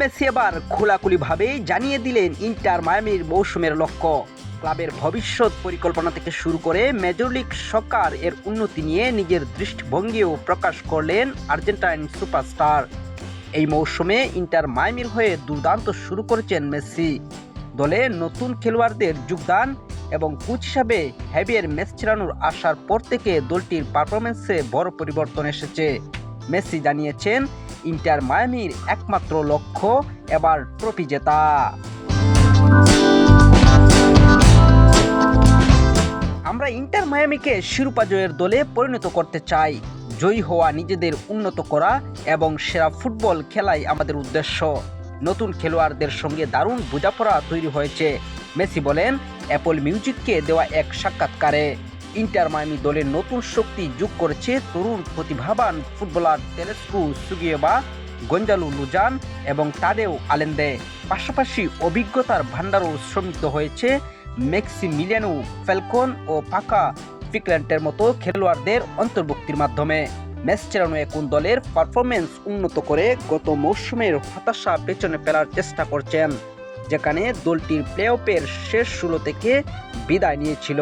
Messi এবার খোলাখুলিভাবেই জানিয়ে দিলেন ইন্টার মায়ামির মৌসুমের লক্ষ্য। ক্লাবের ভবিষ্যৎ পরিকল্পনা থেকে শুরু করে মেজর লিগ সকার এর উন্নতি নিয়ে নিজের দৃষ্টিভঙ্গিও প্রকাশ করলেন আর্জেন্টাইন সুপারস্টার। এই মৌসুমে ইন্টার মায়ামির হয়ে দুর্দান্ত শুরু করেছেন মেসি। দলে নতুন খেলোয়াড়দের যোগদান এবং কোচ হিসাবে হ্যাভিয়ার মেসচিরানোর আসার পর থেকে দলটির পারফরমেন্সে বড় পরিবর্তন এসেছে। মেসি জানিয়েছেন ইন্টার মায়ামির একমাত্র লক্ষ্য এবার ট্রফি জেতা আমরা ইন্টার মায়ামিকে শিরোপা জয়ের দলে পরিণত করতে চাই। জয়ী হওয়া নিজেদের উন্নত করা এবং সেরা ফুটবল খেলাই আমাদের উদ্দেশ্য। নতুন খেলোয়াড়দের সঙ্গে দারুণ বোঝাপড়া তৈরি হয়েছে। মেসি বলেন, অ্যাপল মিউজিককে দেওয়া এক সাক্ষাৎকারে। ইন্টার মায়ামি দলের নতুন শক্তি যোগ করেছে তরুণ প্রতিভাবান ফুটবলার তেলেস্কু সুগিয়েবা, গঞ্জালু লুজান এবং তাদেও আলেন্দে। পাশাপাশি অভিজ্ঞতার ভাণ্ডারও সমৃদ্ধ হয়েছে। মেক্সিমিলিয়ানো, ফ্যালকন ও পাকা ফিকল্যান্টের মতো খেলোয়াড়দের অন্তর্ভুক্তির মাধ্যমে। ম্যাচ চেরানো এখন দলের পারফরমেন্স উন্নত করে গত মৌসুমের হতাশা পেছনে ফেলার চেষ্টা করছেন, যেখানে দলটির প্লে অফের শেষ ষোলো থেকে বিদায় নিয়েছিল।